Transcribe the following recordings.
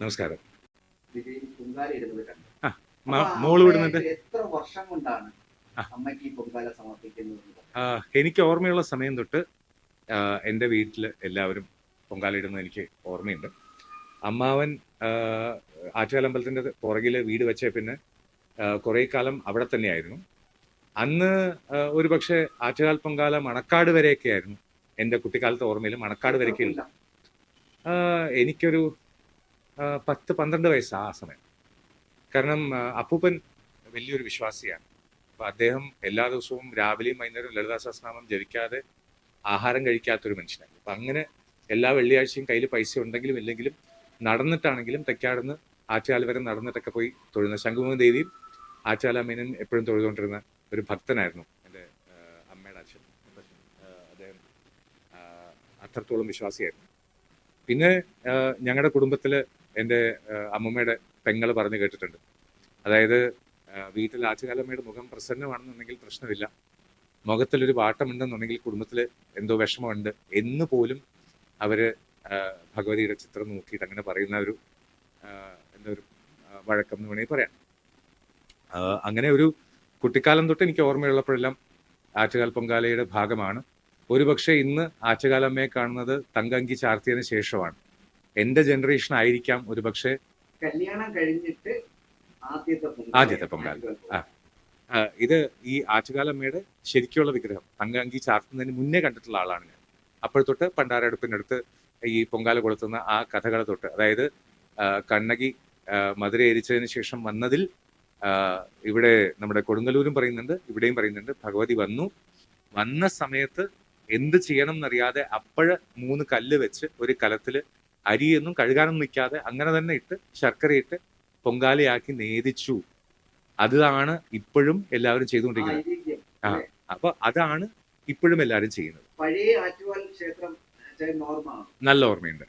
നമസ്കാരം. മോൾ വിടുന്നുണ്ട് എത്ര വർഷം കൊണ്ടാണ്. അമ്മയ്ക്ക് ഈ പൊങ്കാല സമർപ്പിക്കുന്നത്? എനിക്ക് ഓർമ്മയുള്ള സമയം തൊട്ട് എന്റെ വീട്ടിൽ എല്ലാവരും പൊങ്കാലയിടുന്നത് എനിക്ക് ഓർമ്മയുണ്ട്. അമ്മാവൻ ആറ്റുകാൽ അമ്പലത്തിന്റെ പുറകിൽ വീട് വെച്ച പിന്നെ കുറേ കാലം അവിടെ തന്നെയായിരുന്നു. അന്ന് ഒരു പക്ഷേ ആറ്റുകാൽ പൊങ്കാല മണക്കാട് വരെയൊക്കെ ആയിരുന്നു എന്റെ കുട്ടിക്കാലത്തെ ഓർമ്മയിൽ മണക്കാട് വരെയൊക്കെ ഇല്ല. എനിക്കൊരു പത്ത് പന്ത്രണ്ട് വയസ്സ് ആ സമയം. കാരണം അപ്പൂപ്പൻ വലിയൊരു വിശ്വാസിയാണ്. അപ്പൊ അദ്ദേഹം എല്ലാ ദിവസവും രാവിലെയും വൈകുന്നേരവും ലളിതാ സഹസ്രനാമം ജപിക്കാതെ ആഹാരം കഴിക്കാത്തൊരു മനുഷ്യനാണ്. അപ്പൊ അങ്ങനെ എല്ലാ വെള്ളിയാഴ്ചയും കയ്യിൽ പൈസ ഉണ്ടെങ്കിലും ഇല്ലെങ്കിലും നടന്നിട്ടാണെങ്കിലും തെക്കാടുന്ന് ആറ്റുകാൽ വരെ നടന്നിട്ടൊക്കെ പോയി തൊഴുന്ന ശംഖുമുഖ ദേവിയും ആറ്റുകാലമ്മേനും എപ്പോഴും തൊഴുതുകൊണ്ടിരുന്ന ഒരു ഭക്തനായിരുന്നു എന്റെ അമ്മയുടെ അച്ഛൻ. അദ്ദേഹം അത്രത്തോളം വിശ്വാസിയായിരുന്നു. പിന്നെ ഞങ്ങളുടെ കുടുംബത്തിൽ എന്റെ അമ്മമ്മയുടെ പെങ്ങൾ പറഞ്ഞു കേട്ടിട്ടുണ്ട്. അതായത് വീട്ടിൽ ആറ്റുകാലമ്മയുടെ മുഖം പ്രസന്നമാണെന്നുണ്ടെങ്കിൽ പ്രശ്നമില്ല. മുഖത്തിലൊരു വാട്ടമുണ്ടെന്നുണ്ടെങ്കിൽ കുടുംബത്തിൽ എന്തോ വിഷമമുണ്ട് എന്ന് പോലും അവർ ഭഗവതിയുടെ ചിത്രം നോക്കിയിട്ട് അങ്ങനെ പറയുന്ന ഒരു എന്താ ഒരു വഴക്കം എന്ന് വേണമെങ്കിൽ പറയാം. അങ്ങനെ ഒരു കുട്ടിക്കാലം തൊട്ട് എനിക്ക് ഓർമ്മയുള്ളപ്പോഴെല്ലാം ആറ്റുകാൽ പൊങ്കാലയുടെ ഭാഗമാണ്. ഒരുപക്ഷെ ഇന്ന് ആറ്റുകാലമ്മയെ കാണുന്നത് തങ്കങ്കി ചാർത്തിയതിനു ശേഷമാണ്. എന്റെ ജനറേഷൻ ആയിരിക്കാം ഒരു പക്ഷേ കല്യാണം കഴിഞ്ഞിട്ട് ആദ്യത്തെ പൊങ്കാല. ഇത് ഈ ആറ്റുകാലമ്മയുടെ ശരിക്കുള്ള വിഗ്രഹം. തങ്കങ്കി ചാർത്തുന്നതിന് മുന്നേ കണ്ടിട്ടുള്ള ആളാണ് ഞാൻ. അപ്പോൾ തൊട്ട് പണ്ടാരടുപ്പിനടുത്ത് ഈ പൊങ്കാല കൊളുത്തുന്ന ആ കഥകളെ തൊട്ട് അതായത് കണ്ണകി മധുര എരിച്ചതിന് ശേഷം വന്നതിൽ ഇവിടെ നമ്മുടെ കൊടുങ്ങല്ലൂരും പറയുന്നുണ്ട് ഇവിടെയും പറയുന്നുണ്ട് ഭഗവതി വന്നു. വന്ന സമയത്ത് എന്ത് ചെയ്യണം എന്നറിയാതെ അപ്പോഴ മൂന്ന് കല്ല് വെച്ച് ഒരു കലത്തിൽ അരിയൊന്നും കഴുകാനൊന്നും നിൽക്കാതെ അങ്ങനെ തന്നെ ഇട്ട് ശർക്കര ഇട്ട് പൊങ്കാലയാക്കി നേദിച്ചു. അതാണ് ഇപ്പോഴും എല്ലാവരും ചെയ്തുകൊണ്ടിരിക്കുന്നത്. ആ. അപ്പൊ അതാണ് ഇപ്പോഴും എല്ലാവരും ചെയ്യുന്നത്. പഴയ ക്ഷേത്രം നല്ല ഓർമ്മയുണ്ട്.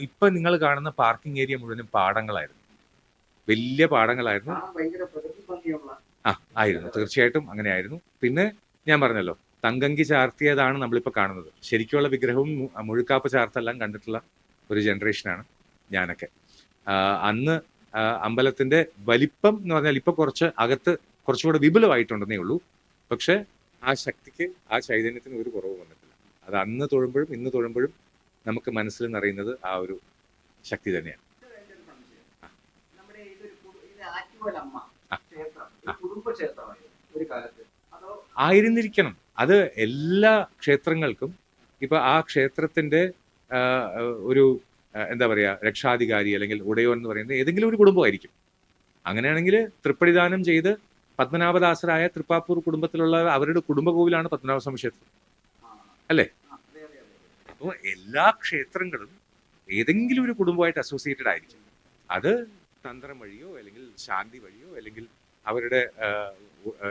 ഇപ്പൊ നിങ്ങൾ കാണുന്ന പാർക്കിംഗ് ഏരിയ മുഴുവനും പാടങ്ങളായിരുന്നു. വലിയ പാടങ്ങളായിരുന്നു. ആ ആയിരുന്നു. തീർച്ചയായിട്ടും അങ്ങനെയായിരുന്നു. പിന്നെ ഞാൻ പറഞ്ഞല്ലോ തങ്കങ്കി ചാർത്തിയതാണ് നമ്മളിപ്പോൾ കാണുന്നത്. ശരിക്കുള്ള വിഗ്രഹവും മുഴുക്കാപ്പ് ചാർത്തെല്ലാം കണ്ടിട്ടുള്ള ഒരു ജനറേഷനാണ് ഞാനൊക്കെ. അന്ന് അമ്പലത്തിന്റെ വലിപ്പം എന്ന് പറഞ്ഞാൽ ഇപ്പൊ കുറച്ച് അകത്ത് കുറച്ചുകൂടെ വിപുലമായിട്ടുണ്ടെന്നേ ഉള്ളൂ. പക്ഷെ ആ ശക്തിക്ക് ആ ചൈതന്യത്തിന് ഒരു കുറവ് വന്നിട്ടില്ല. അത് അന്ന് തൊഴുമ്പോഴും ഇന്ന് തൊഴുമ്പോഴും നമുക്ക് മനസ്സിൽ നിറയുന്നത് ആ ഒരു ശക്തി തന്നെയാണ്. ആയിരുന്നിരിക്കണം. അത് എല്ലാ ക്ഷേത്രങ്ങൾക്കും ഇപ്പൊ ആ ക്ഷേത്രത്തിന്റെ ഒരു എന്താ പറയാ രക്ഷാധികാരി അല്ലെങ്കിൽ ഉടയോ എന്ന് പറയുന്നത് ഏതെങ്കിലും ഒരു കുടുംബമായിരിക്കും. അങ്ങനെയാണെങ്കിൽ തൃപ്പടിദാനം ചെയ്ത് പത്മനാഭദാസരായ തൃപ്പാപ്പൂർ കുടുംബത്തിലുള്ള അവരുടെ കുടുംബകോവിലാണ് പത്മനാഭസ്വാമി ക്ഷേത്രം. അല്ലേ? അപ്പോൾ എല്ലാ ക്ഷേത്രങ്ങളും ഏതെങ്കിലും ഒരു കുടുംബമായിട്ട് അസോസിയേറ്റഡ് ആയിരിക്കും. അത് തന്ത്രം വഴിയോ അല്ലെങ്കിൽ ശാന്തി വഴിയോ അല്ലെങ്കിൽ അവരുടെ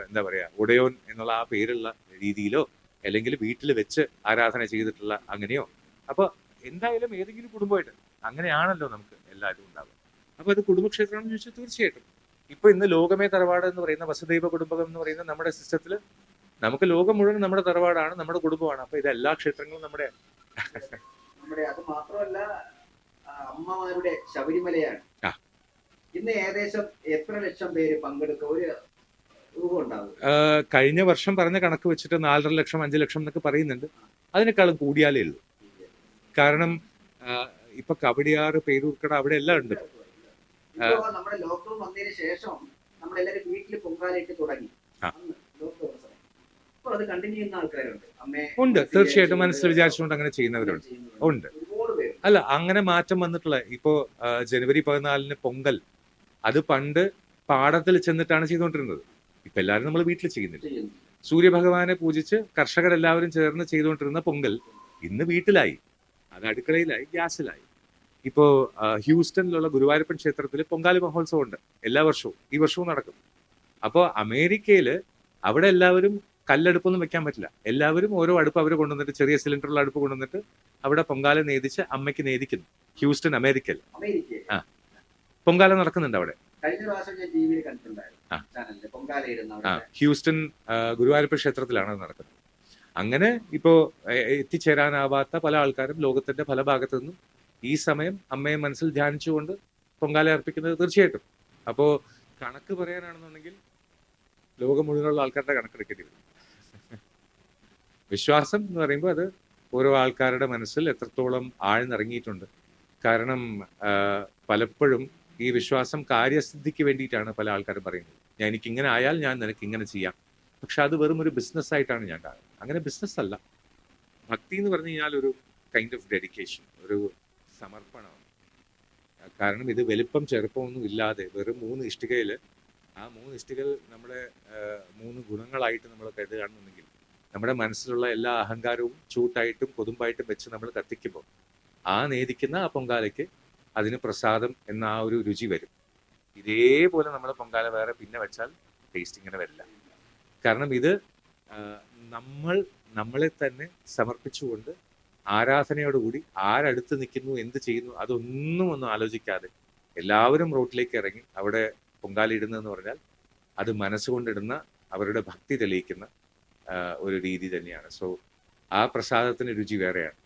എന്താ പറയുക ഉടയോൻ എന്നുള്ള ആ പേരുള്ള രീതിയിലോ അല്ലെങ്കിൽ വീട്ടിൽ വെച്ച് ആരാധന ചെയ്തിട്ടുള്ള അങ്ങനെയോ? അപ്പോൾ എന്തായാലും ഏതെങ്കിലും കുടുംബമായിട്ട് അങ്ങനെയാണല്ലോ നമുക്ക് എല്ലാവരും ഉണ്ടാവുക. അപ്പോൾ അത് കുടുംബക്ഷേത്രമാണെന്ന് ചോദിച്ചാൽ തീർച്ചയായിട്ടും. ഇപ്പോൾ ഇന്ന് ലോകമേ തറവാട് എന്ന് പറയുന്ന വസുദൈവ കുടുംബകം എന്ന് പറയുന്ന നമ്മുടെ സിസ്റ്റത്തിൽ നമുക്ക് ലോകം മുഴുവൻ നമ്മുടെ തറവാടാണ് നമ്മുടെ കുടുംബമാണ്. അപ്പോൾ ഇത് എല്ലാ ക്ഷേത്രങ്ങളും നമ്മുടെ നമ്മുടെ അത് മാത്രമല്ല അമ്മമാരുടെ ശബരിമലയാണ്. ആ. ഇന്ന് ഏകദേശം എത്ര ലക്ഷം പേര് പങ്കെടുക്കുക ഒരു കഴിഞ്ഞ വർഷം പറഞ്ഞ കണക്ക് വെച്ചിട്ട് നാലര ലക്ഷം അഞ്ച് ലക്ഷം എന്നൊക്കെ പറയുന്നുണ്ട്. അതിനേക്കാളും കൂടിയാലേ ഉള്ളൂ. കാരണം ഇപ്പൊ കവടിയാറ് പേരൂർക്കട അവിടെ എല്ലാം ഉണ്ട്. നമ്മുടെ ലോക്ക്ഡൌൺ വന്നതിന് ശേഷം നമ്മളെല്ലാരും വീട്ടിൽ തുടങ്ങി. ഉണ്ട്. തീർച്ചയായിട്ടും മനസ്സിൽ വിചാരിച്ചുകൊണ്ട് അങ്ങനെ ചെയ്യുന്നവരുണ്ട്. ഉണ്ട്. അല്ല അങ്ങനെ മാറ്റം വന്നിട്ടുള്ള ഇപ്പോ ജനുവരി പതിനാലിന് പൊങ്കൽ. അത് പണ്ട് പാടത്തിൽ ചെന്നിട്ടാണ് ചെയ്തുകൊണ്ടിരുന്നത് ഇപ്പൊ എല്ലാവരും നമ്മൾ വീട്ടിൽ ചെയ്യുന്നില്ല. സൂര്യഭഗവാനെ പൂജിച്ച് കർഷകരെല്ലാവരും ചേർന്ന് ചെയ്തുകൊണ്ടിരുന്ന പൊങ്കൽ ഇന്ന് വീട്ടിലായി. അത് അടുക്കളയിലായി ഗ്യാസിലായി. ഇപ്പോ ഹ്യൂസ്റ്റണിലുള്ള ഗുരുവായൂരപ്പൻ ക്ഷേത്രത്തിൽ പൊങ്കാലി മഹോത്സവം ഉണ്ട് എല്ലാ വർഷവും. ഈ വർഷവും നടക്കും. അപ്പോൾ അമേരിക്കയിൽ അവിടെ എല്ലാവരും കല്ലടുപ്പൊന്നും വെക്കാൻ പറ്റില്ല. എല്ലാവരും ഓരോ അടുപ്പ് അവർ കൊണ്ടുവന്നിട്ട് ചെറിയ സിലിണ്ടറുള്ള അടുപ്പ് കൊണ്ടുവന്നിട്ട് അവിടെ പൊങ്കാല നേദിച്ച് അമ്മയ്ക്ക് നേദിക്കുന്നു. ഹ്യൂസ്റ്റൺ അമേരിക്കയിൽ അമേരിക്ക ആ. പൊങ്കാല നടക്കുന്നുണ്ട് അവിടെ. കഴിഞ്ഞ പ്രാവശ്യം ഞാൻ ടി വിയിൽ കണ്ടിട്ടുണ്ടായിരുന്നു ആ. ചാനലിൽ പൊങ്കാല ഇടുന്ന ഹ്യൂസ്റ്റൺ ആ, ക്ഷേത്രത്തിലാണ് അത് നടക്കുന്നത്. അങ്ങനെ ഇപ്പോ എത്തിച്ചേരാനാവാത്ത പല ആൾക്കാരും ലോകത്തിന്റെ പല ഭാഗത്തു നിന്നും ഈ സമയം അമ്മയെ മനസ്സിൽ ധ്യാനിച്ചുകൊണ്ട് പൊങ്കാല അർപ്പിക്കുന്നത് തീർച്ചയായിട്ടും. അപ്പോൾ കണക്ക് പറയാനാണെന്നുണ്ടെങ്കിൽ ലോകം മുഴുവനുള്ള ആൾക്കാരുടെ കണക്കെടുക്കേണ്ടി വരും. വിശ്വാസം എന്ന് പറയുമ്പോൾ അത് ഓരോ ആൾക്കാരുടെ മനസ്സിൽ എത്രത്തോളം ആഴ്ന്നിറങ്ങിയിട്ടുണ്ട്. കാരണം പലപ്പോഴും ഈ വിശ്വാസം കാര്യസിദ്ധിക്ക് വേണ്ടിയിട്ടാണ് പല ആൾക്കാരും പറയുന്നത്. ഞാൻ എനിക്ക് ഇങ്ങനെ ആയാൽ ഞാൻ നിനക്ക് ഇങ്ങനെ ചെയ്യാം. പക്ഷെ അത് വെറും ഒരു ബിസിനസ് ആയിട്ടാണ് ഞാൻ കാണുന്നത്. അങ്ങനെ ബിസിനസ് അല്ല. ഭക്തി എന്ന് പറഞ്ഞു കഴിഞ്ഞാൽ ഒരു കൈൻഡ് ഓഫ് ഡെഡിക്കേഷൻ ഒരു സമർപ്പണമാണ്. കാരണം ഇത് വലിപ്പം ചെറുപ്പമൊന്നും ഇല്ലാതെ വെറും മൂന്ന് ഇഷ്ടികയിൽ ആ മൂന്ന് ഇഷ്ടികൾ നമ്മുടെ മൂന്ന് ഗുണങ്ങളായിട്ട് നമ്മൾ കരുതുകയാണെന്നുണ്ടെങ്കിൽ നമ്മുടെ മനസ്സിലുള്ള എല്ലാ അഹങ്കാരവും ചൂട്ടായിട്ടും കൊതുമ്പായിട്ടും വെച്ച് നമ്മൾ കത്തിക്കുമ്പോൾ ആ നേദിക്കുന്ന ആ പൊങ്കാലയ്ക്ക് അതിന് പ്രസാദം എന്ന ആ ഒരു രുചി വരും. ഇതേപോലെ നമ്മൾ പൊങ്കാല വേറെ പിന്നെ വെച്ചാൽ ടേസ്റ്റ് ഇങ്ങനെ വരില്ല. കാരണം ഇത് നമ്മൾ നമ്മളെ തന്നെ സമർപ്പിച്ചുകൊണ്ട് ആരാധനയോടുകൂടി ആരടുത്ത് നിൽക്കുന്നു എന്ത് ചെയ്യുന്നു അതൊന്നും ഒന്നും ആലോചിക്കാതെ എല്ലാവരും റോട്ടിലേക്ക് ഇറങ്ങി അവിടെ പൊങ്കാല ഇടുന്നതെന്ന് പറഞ്ഞാൽ അത് മനസ്സുകൊണ്ടിടുന്ന അവരുടെ ഭക്തി തെളിയിക്കുന്ന ഒരു രീതി തന്നെയാണ്. സോ ആ പ്രസാദത്തിന് രുചി വേറെയാണ്.